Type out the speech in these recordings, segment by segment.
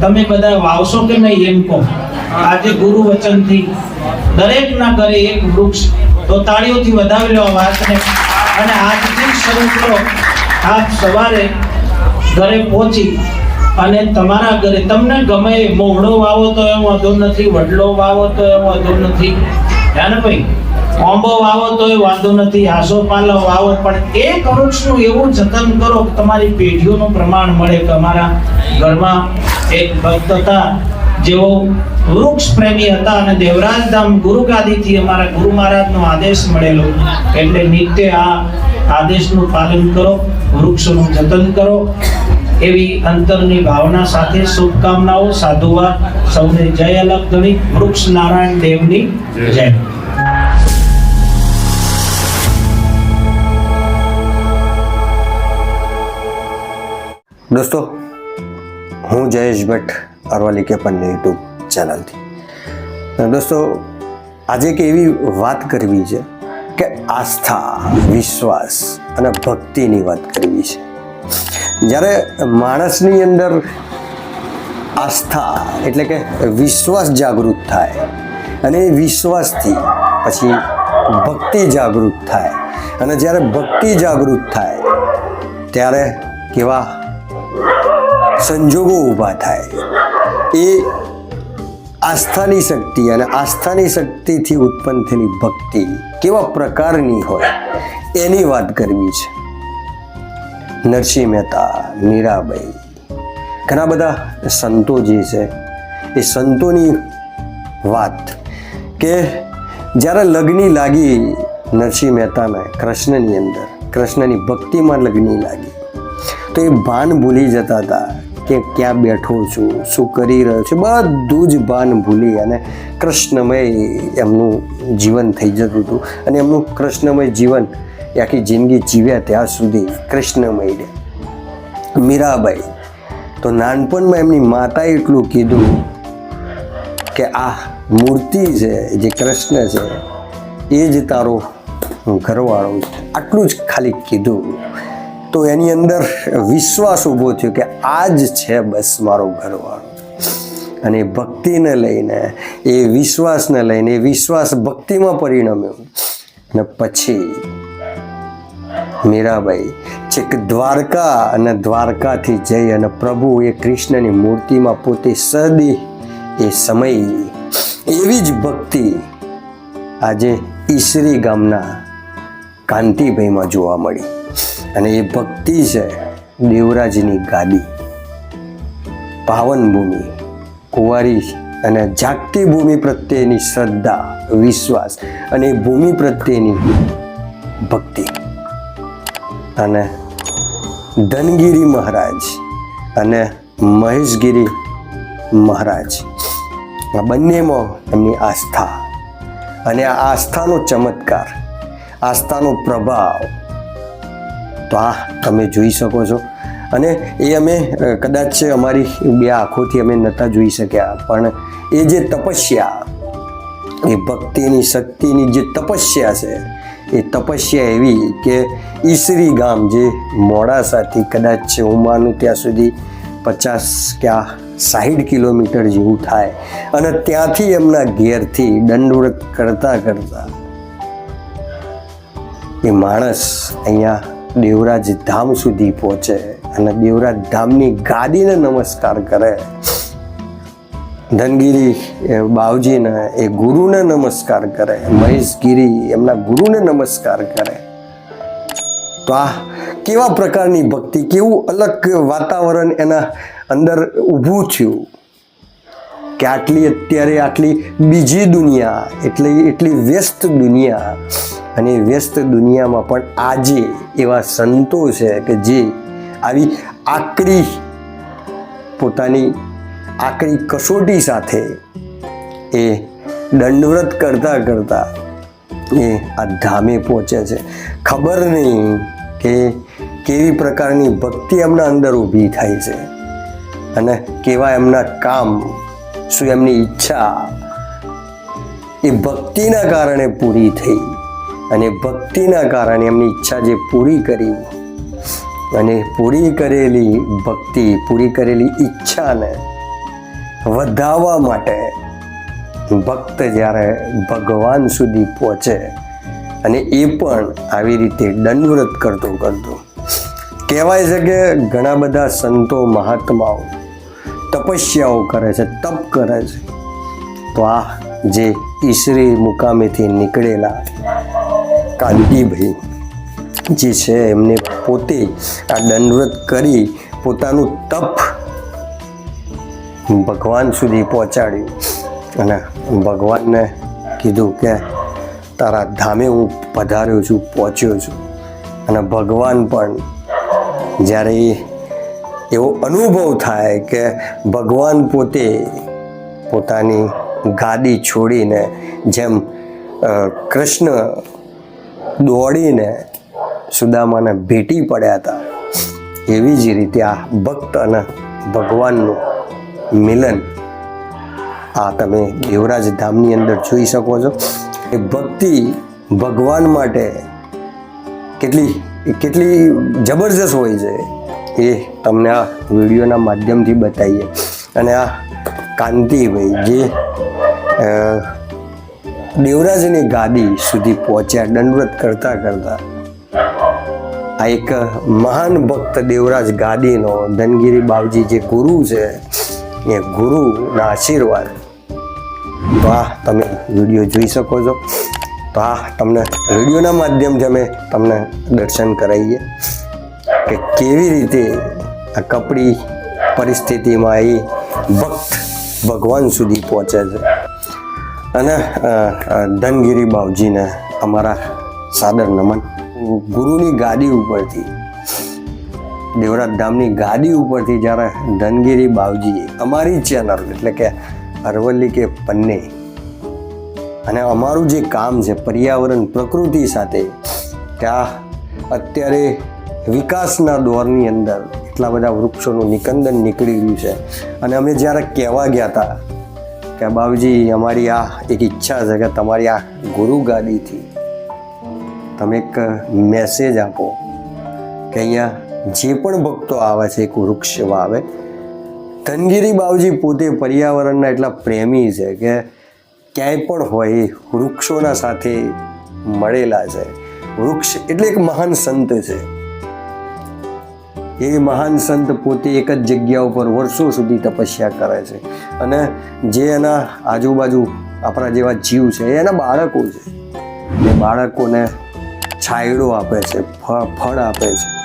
તમે બધા વાવશો કે નહીં એમ કહો? આજે ગુરુ વચનથી દરેકના ઘરે એક વૃક્ષ તો તાળીઓથી વધાવી લો વાતને. અને આજથી શરૂ કરો. આજ સવારે ઘરે પહોંચી અને તમારા ઘરે તમને ગમે મોહડો વાવો તો એમ વાંધો નથી, વડલો વાવો તો એમ વાંધો નથી. ધ્યાન ભાઈ? કોંબો વાવો તો એ વાંધો નથી આસોપાલવ વાવો, પણ એક વૃક્ષનું એવું જતન કરો કે તમારી પેઢીઓનું પ્રમાણ મળે, કે અમારા ઘરમાં એક ભક્ત હતા, જેઓ વૃક્ષ પ્રેમી હતા અને દેવરાજ ધામ ગુરુ ગાદીથી અમારા ગુરુ મહારાજનો આદેશ મળેલો. એટલે નિત્ય આ આદેશનું પાલન કરો, વૃક્ષોનું જતન કરો. એવી અંતરની ભાવના સાથે શુભકામનાઓ સાધુવા સૌને જય અલગ ગણી વૃક્ષ નારાયણ દેવની જય. દોસ્તો, હું જયેશ ભટ્ટ અરવાલી કેપનની યુટ્યુબ ચેનલથી. દોસ્તો, આજે એક એવી વાત કરવી છે કે આસ્થા, વિશ્વાસ અને ભક્તિની વાત કરવી છે. જ્યારે માણસની અંદર આસ્થા એટલે કે વિશ્વાસ જાગૃત થાય અને એ વિશ્વાસથી પછી ભક્તિ જાગૃત થાય. અને જ્યારે ભક્તિ જાગૃત થાય, ત્યારે કેવા સંજોગો ઊભા થાય એ આસ્થાની શક્તિ અને આસ્થાની શક્તિથી ઉત્પન્ન થયેલી ભક્તિ કેવા પ્રકારની હોય એની વાત કરવી છે. નરસિંહ મહેતા, મીરાબાઈ, ઘણા બધા સંતો જે છે, એ સંતોની વાત કે જ્યારે લગ્ની લાગી નરસિંહ મહેતાના કૃષ્ણની અંદર, કૃષ્ણની ભક્તિમાં લગ્ની લાગી, તો એ ભાન ભૂલી જતા હતા કે ક્યાં બેઠો છું, શું કરી રહ્યો છું, બધું જ ભાન ભૂલી અને કૃષ્ણમય એમનું જીવન થઈ જતું હતું. અને એમનું કૃષ્ણમય જીવન આખી જિંદગી જીવ્યા ત્યાં સુધી કૃષ્ણમય રહે. મીરાબાઈ, તો નાનપણમાં એમની માતાએ એટલું કીધું કે આ મૂર્તિ છે, જે કૃષ્ણ છે, એ જ તારો ઘરવાળો આટલું જ ખાલી કીધું. તો એની અંદર વિશ્વાસ ઊભો થયો કે આ જ છે બસ મારો ઘરવાળો. અને ભક્તિને લઈને, એ વિશ્વાસને લઈને, એ વિશ્વાસ ભક્તિમાં પરિણમ્યો. અને પછી મીરાબાઈ છેક દ્વારકા અને દ્વારકાથી જઈ અને પ્રભુ એ કૃષ્ણની મૂર્તિમાં પોતે સદી એ સમય એવી જ ભક્તિ આજે ઈસરી ગામના કાંતિભાઈમાં જોવા મળી. અને એ ભક્તિ છે દેવરાજની ગાદી. પાવન ભૂમિ કુંવારી અને જાગતી ભૂમિ પ્રત્યેની શ્રદ્ધા, વિશ્વાસ અને ભૂમિ પ્રત્યેની ભક્તિ. અને ધનગીરી મહારાજ અને મહેશગીરી મહારાજ. આ બંનેમાં એમની આસ્થા. અને આ આસ્થાનો ચમત્કાર, આસ્થાનો પ્રભાવ તો આ તમે જોઈ શકો છો. અને એ અમે કદાચ અમારી બે આંખોથી અમે નહોતા જોઈ શક્યા, પણ એ જે તપસ્યા, એ ભક્તિની શક્તિની જે તપસ્યા છે, એ તપસ્યા એવી કે ઈસરી ગામ જે મોડાસાથી કદાચ હું ત્યાં સુધી પચાસ કે આ સાહીઠ કિલોમીટર જેવું થાય. અને ત્યાંથી એમના ઘેરથી દંડવૃત કરતા કરતા એ માણસ અહીંયા દેવરાજ ધામ સુધી પહોંચે અને દેવરાજ ધામની ગાદીને નમસ્કાર કરે. ધનગીરી બાવજીને, એ ગુરુને નમસ્કાર કરે. મહેશગીરી, એમના ગુરુને નમસ્કાર કરે. તો આ કેવા પ્રકારની ભક્તિ, કેવું અલગ વાતાવરણ એના અંદર ઊભું થયું? કે આટલી અત્યારે આટલી બીજી દુનિયા, એટલે એટલી વ્યસ્ત દુનિયા અને વ્યસ્ત દુનિયામાં પણ આજે એવા સંતો છે કે જે આવી આકરી પોતાની આકરી કસોટી સાથે એ દંડવ્રત કરતાં કરતાં એ આ ધામે પહોંચે છે. ખબર નહીં કે કેવી પ્રકારની ભક્તિ એમના અંદર ઊભી થાય છે અને કેવા એમના કામ, શું એમની ઈચ્છા એ ભક્તિના કારણે પૂરી થઈ. અને ભક્તિના કારણે એમની ઈચ્છા જે પૂરી કરી અને પૂરી કરેલી ભક્તિ, પૂરી કરેલી ઈચ્છાને વધાવવા માટે ભક્ત જ્યારે ભગવાન સુધી પહોંચે અને એ પણ આવી રીતે દંડવ્રત કરતો કરતો. કહેવાય છે કે ઘણા બધા સંતો મહાત્માઓ તપસ્યાઓ કરે છે, તપ કરે છે. તો આ જે ઈશ્વરી મુકામેથી નીકળેલા કાંતિભાઈ જે છે એમને પોતે આ દંડવ્રત કરી પોતાનું તપ ભગવાન સુધી પહોંચાડ્યું. અને ભગવાનને કીધું કે તારા ધામે હું પધાર્યો છું, પહોંચ્યો છું. અને ભગવાન પણ જ્યારે એવો અનુભવ થાય કે ભગવાન પોતે પોતાની ગાદી છોડીને જેમ કૃષ્ણ દોડીને સુદામાને ભેટી પડ્યા હતા. એવી જ રીતે આ ભક્ત અને ભગવાનનું મિલન આ તમે દેવરાજ ધામની અંદર જોઈ શકો છો. એ ભક્તિ ભગવાન માટે કેટલી કેટલી જબરજસ્ત હોય છે. એ તમને આ વિડીયોના માધ્યમથી બતાવીએ. અને આ કાંતિભાઈ જે દેવરાજની ગાદી સુધી પહોંચ્યા દંડવત કરતા કરતા. આ એક મહાન ભક્ત દેવરાજ ગાદીનો ધનગીરી બાવજી જે ગુરુ છે, એ ગુરુના આશીર્વાદ. વાહ, તમે વીડિયો જોઈ શકો છો. તો આ તમને વિડીયોના માધ્યમથી અમે તમને દર્શન કરાવીએ. કે કેવી રીતે આ કપડી પરિસ્થિતિમાં એ ભક્ત ભગવાન સુધી પહોંચે છે. અને ધનગીરી બાવજીને અમારા સાદર નમન ગુરુની ગાદી ઉપરથી, દેવરાજ ધામની ગાદી ઉપરથી જ્યારે ધનગીરી બાવજીએ અમારી ચેનલ એટલે કે અરવલ્લી કે પન્ને અને અમારું જે કામ છે પર્યાવરણ પ્રકૃતિ સાથે, ત્યાં અત્યારે વિકાસના દોરની અંદર એટલા બધા વૃક્ષોનું નિકંદન નીકળી ગયું છે. અને અમે જ્યારે કહેવા ગયા હતા કે બાબુજી અમારી આ એક ઈચ્છા છે કે તમારી આ ગુરુ ગાદીથી તમે એક મેસેજ આપો કે અહીંયા જે પણ ભક્તો આવે છે એક વૃક્ષ વાવે ધનગીરી બાવજી પોતે પર્યાવરણના એટલા પ્રેમી છે કે ક્યાંય પણ હોય વૃક્ષોના સાથે મળેલા છે. વૃક્ષ એટલે એક મહાન સંત છે. એ મહાન સંત પોતે એક જ જગ્યા ઉપર વર્ષો સુધી તપસ્યા કરે છે. અને જે એના આજુબાજુ આપણા જેવા જીવ છે એના બાળકો છે. એ બાળકોને છાંયડો આપે છે ફળ આપે છે.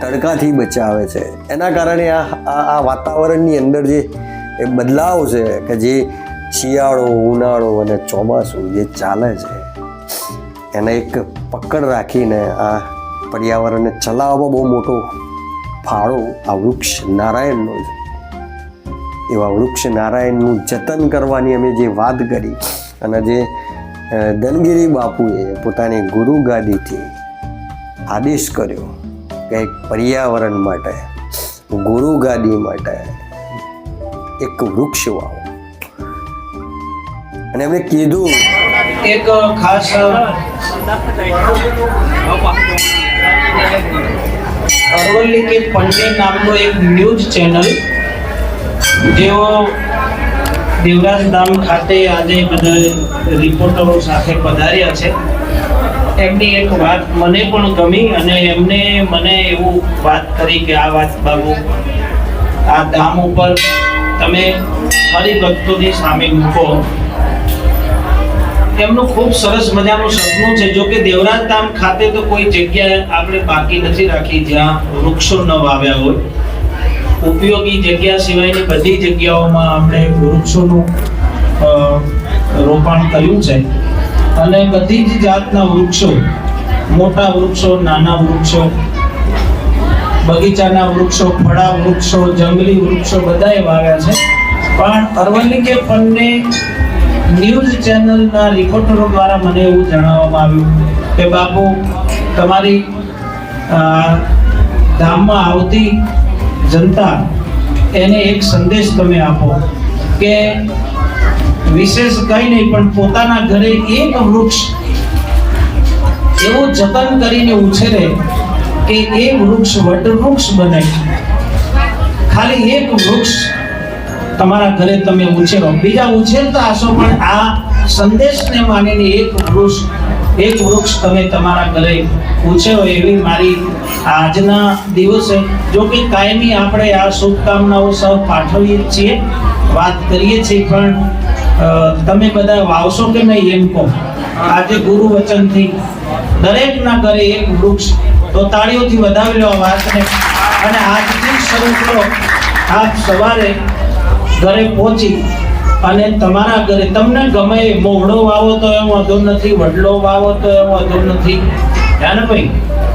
તડકાથી બચાવે છે. એના કારણે આ આ વાતાવરણની અંદર જે એ બદલાવ છે કે જે શિયાળો, ઉનાળો અને ચોમાસું જે ચાલે છે, એને એક પકડ રાખીને આ પર્યાવરણને ચલાવવામાં બહુ મોટો ફાળો આ વૃક્ષ નારાયણનો છે. એવા વૃક્ષ નારાયણનું જતન કરવાની અમે જે વાત કરી અને જે ધનગીરી બાપુએ પોતાની ગુરુ ગાદીથી આદેશ કર્યો કે પર્યાવરણ માટે, ગુરુ ગાદી માટે એક વૃક્ષ વાવો. અને એમણે કીધું એક ખાસ અરવલ્લી કે પંડે નામનો એક ન્યૂઝ ચેનલ, જેઓ દેવરાજ ધામ ખાતે આજે બધા રિપોર્ટરો સાથે પધાર્યા છે. એમની એક વાત મને પણ ગમી અને એમને મને એવું વાત કરી કે આ વાત બાબુ, આ ધામ ઉપર તમે હરિભક્તોની સામે મૂકો. એમનું ખૂબ સરસ મજાનું સપનું છે. જો કે દેવરાજ ધામ ખાતે તો કોઈ જગ્યા આપણે બાકી નથી રાખી. જ્યાં વૃક્ષો ન વાવ્યા હોય. ઉપયોગી જગ્યા સિવાયની બધી જગ્યાઓમાં આપણે વૃક્ષોનું રોપણ કર્યું છે. અને બધી જ જાતના વૃક્ષો, મોટા વૃક્ષો, નાના વૃક્ષો, બગીચાના વૃક્ષો, ફળા વૃક્ષો, જંગલી વૃક્ષો બધાએ વાવ્યા છે. પણ અરવલ્લી કે પન્ને ન્યૂઝ ચેનલના રિપોર્ટરો દ્વારા મને એવું જણાવવામાં આવ્યું કે બાપુ તમારી અ, ધામમાં આવતી જનતા એને એક સંદેશ તમે આપો કે વિશેષ કંઈ નહીં પણ પોતાના ઘરે એક વૃક્ષ એવું જતન કરીને ઉછેરે કે એ વૃક્ષ વટવૃક્ષ બને. ખાલી એક વૃક્ષ તમારા ઘરે તમે ઉછેરો. બીજા ઉછેરતા હશો પણ આ સંદેશને માનીને એક વૃક્ષ એક વૃક્ષ તમે તમારા ઘરે ઉછેરો એવી મારી આજના દિવસે. જો કે કાયમી આપણે આ શુભકામનાઓ સૌ પાઠવીએ છીએ, વાત કરીએ છીએ, પણ તમે બધા વાવશો કે નહીં એમ કહો? આજે ગુરુ વચનથી દરેકના ઘરે એક વૃક્ષ. તો તાળીઓથી વધાવી લો વાતને. અને આજથી શરૂ કરો. આપ સવારે ઘરે પહોંચી અને તમારા ઘરે તમને ગમે એ મોહડો વાવો તો એ વાંધો નથી, વડલો વાવો તો એ વાંધો નથી. ધ્યાન ભાઈ?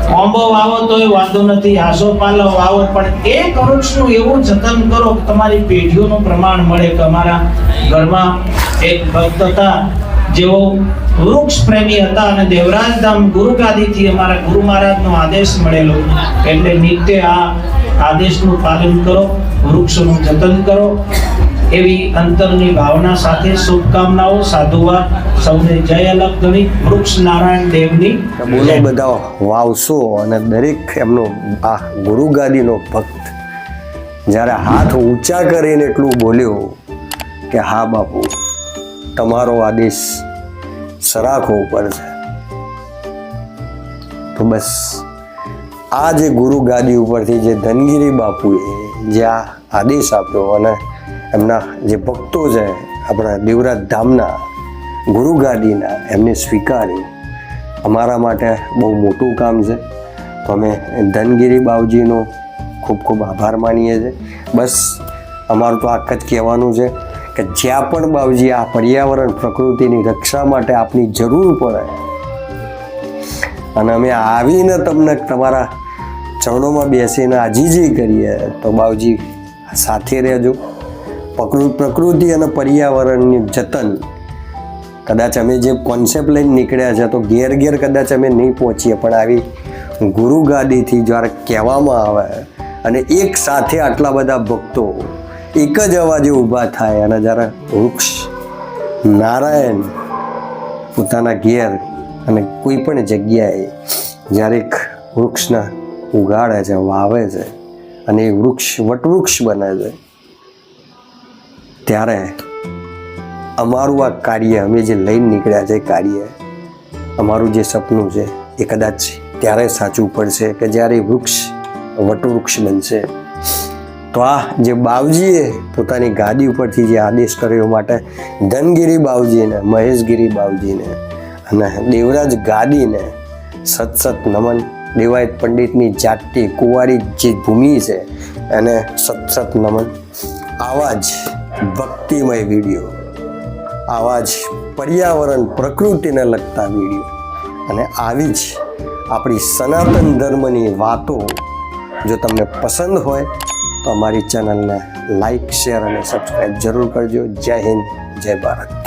કોંબો વાવો તો એ વાંધો નથી આસોપાલો વાવો, પણ એક વૃક્ષનું એવું જતન કરો કે તમારી પેઢીઓનું પ્રમાણ મળે, કે અમારા ઘરમાં એક ભક્ત હતા, જેઓ વૃક્ષ પ્રેમી હતા અને દેવરાજ ધામ ગુરુગાદીથી અમારા ગુરુ મહારાજનો આદેશ મળેલો. એટલે નિત્ય આ આદેશનું પાલન કરો વૃક્ષનું જતન કરો. એવી અંતરની ભાવના સાથે શુભકામનાઓ સાધુવાદ સૌને જય અલગ ગણી વૃક્ષ નારાયણ દેવની બોલો બધા વાવશો અને દરેક એમનો આ ગુરુગાદીનો ભક્ત જ્યારે હાથ ઊંચા કરીને એટલું બોલ્યો કે હા બાપુ તમારો આદેશ સરાખો ઉપર છે. તો બસ આ જે ગુરુ ગાદી ઉપરથી જે ધનગીરી બાપુએ જે આ આદેશ આપ્યો અને એમના જે ભક્તો છે, આપણા દેવરાજ ધામના ગુરુ ગાદીના, એમને સ્વીકારી. અમારા માટે બહુ મોટું કામ છે. તો અમે ધનગીરી બાવજીનો ખૂબ ખૂબ આભાર માનીએ છીએ. બસ, અમારું તો આખ જ કહેવાનું છે કે જ્યાં પણ બાવજી આ પર્યાવરણ પ્રકૃતિની રક્ષા માટે આપની જરૂર પડે, અને અમે આવીને તમને તમારા ચરણોમાં બેસીને આજીજી કરીએ તો બાવજી સાથે રહેજો. પ્રકૃ, પ્રકૃતિ અને પર્યાવરણની જતન. કદાચ અમે જે કોન્સેપ્ટ લઈને નીકળ્યા છે તો ઘેર ઘેર કદાચ અમે નહીં પહોંચીએ, પણ આવી ગુરુ ગાદીથી જ્યારે કહેવામાં આવે અને એક સાથે આટલા બધા ભક્તો એક જ અવાજે ઊભા થાય અને જ્યારે વૃક્ષ, નારાયણ પોતાના ઘેર અને કોઈ પણ જગ્યાએ જ્યારે એક વૃક્ષને ઉગાડે છે, વાવે છે અને એ વૃક્ષ, વટવૃક્ષ બને છે. ત્યારે અમારું આ કાર્ય, અમે જે લઈને નીકળ્યા છે કાર્ય, અમારું જે સપનું છે એ કદાચ ત્યારે સાચું પડશે કે જ્યારે વૃક્ષ, વટવૃક્ષ બનશે. તો આ જે બાવજીએ પોતાની ગાદી ઉપરથી જે આદેશ કર્યો માટે, ધનગીરી બાવજીને, મહેશગીરી બાવજીને અને દેવરાજ ગાદીને સત નમન દેવાયત પંડિતની જાતિ કુંવારી જે ભૂમિ છે. એને સત સત નમન. આવા જ ભક્તિમય વીડિયો. આવા જ પર્યાવરણ પ્રકૃતિને લગતા વીડિયો. અને આવી જ આપણી સનાતન ધર્મની વાતો. જો તમને પસંદ હોય, તો અમારી ચેનલને લાઈક, શેર અને સબસ્ક્રાઈબ જરૂર કરજો. જય હિન્દ, જય ભારત.